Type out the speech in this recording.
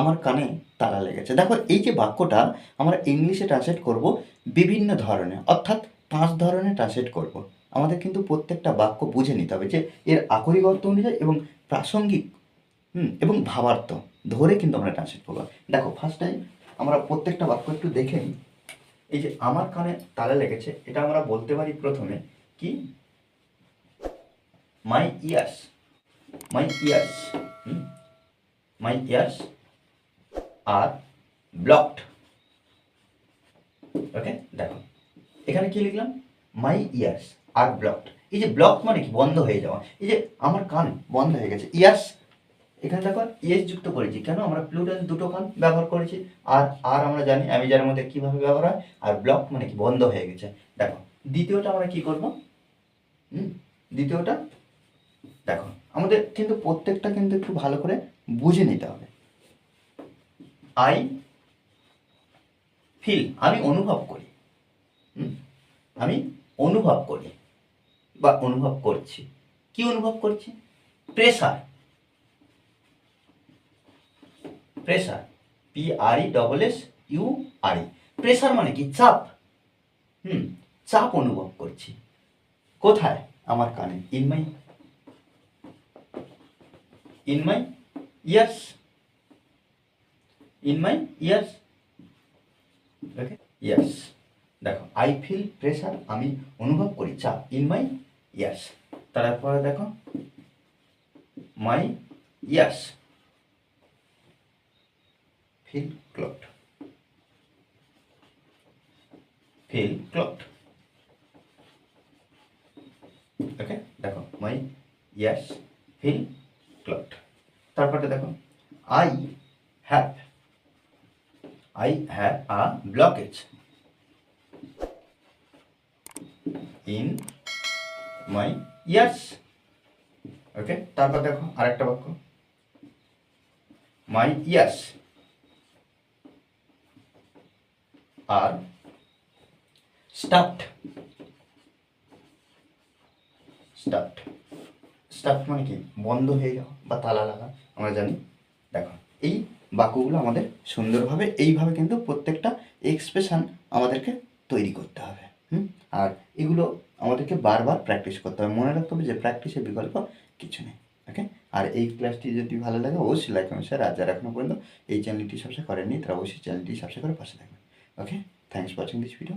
আমার কানে তালা লেগেছে। দেখো, এই যে বাক্যটা আমরা ইংলিশে ট্রান্সলেট করব বিভিন্ন ধরনের, অর্থাৎ পাঁচ ধরনের ট্রান্সলেট করব। আমাদের কিন্তু প্রত্যেকটা বাক্য বুঝে নিতে হবে যে এর আকরিক অর্থ অনুযায়ী এবং প্রাসঙ্গিক, হুম, এবং ভাবার্থ ধরে কিন্তু আমরা ট্রান্সলেট করব। দেখো ফার্স্ট টাইম আমরা প্রত্যেকটা বাক্য একটু দেখে নিই। এই যে আমার কানে তালা লেগেছে, এটা আমরা বলতে পারি প্রথমে কি? My ears my ears my ears are blocked okay দেখো। এখানে কি লিখলাম? মাই ইয়ার্স আর ব্লকড এই যে ব্লক মানে কি? বন্ধ হয়ে যাওয়া। এই যে আমার কান বন্ধ হয়ে গেছে। ইয়ার্স এখানে দেখো ইয়েস যুক্ত করেছি। কেন? আমরা প্লুরাল দুটো কান ব্যবহার করেছি। আর আর আমরা জানি অ্যামেজানের মধ্যে কীভাবে ব্যবহার হয়। আর ব্লক মানে কি? বন্ধ হয়ে গেছে। দেখো, দ্বিতীয়টা আমরা কি করব? দ্বিতীয়টা, দেখো, আমাদের কিন্তু প্রত্যেকটা কিন্তু একটু ভালো করে বুঝে নিতে হবে। আই ফিল আমি অনুভব করি। আমি অনুভব করি বা অনুভব করছি। কি অনুভব করছি? Pressure pressure P R E double S U R E pressure মানে কি? চাপ। হুম? চাপ অনুভব করছি। কোথায়? আমার কানে। In my in my ears in my ears okay ears দেখো আই ফিল প্রেশার আমি অনুভব করি, চাপ ইন মাই ইয়ার্স তারপরে দেখো my ears feel clot feel clot okay দেখো মাই ইয়ার্স ফিল ক্লট তারপরে দেখো I have I have a blockage in my ears. Okay তারপর দেখো আরেকটা বাক্য। My ears are stuffed stuffed stuffed মানে কি? বন্ধ হয়ে যাওয়া বা তালা লাগা, আমরা জানি। দেখো, এই বাক্যগুলো আমাদের সুন্দরভাবে এইভাবে কিন্তু প্রত্যেকটা এক্সপ্রেশান আমাদেরকে তৈরি করতে হবে, হুম? আর এগুলো আমাদেরকে বারবার প্র্যাকটিস করতে হবে। মনে রাখতে হবে যে প্র্যাকটিসের বিকল্প কিছু নেই ওকে আর এই ক্লাসটি যদি ভালো লাগে, অবশ্যই লাইক কমেন্ট শেয়ার আর যারা এখনও পর্যন্ত এই চ্যানেলটি সবসময় করেননি, তারা অবশ্যই চ্যানেলটি সবসময় করে পাশে থাকবেন okay thanks for watching this video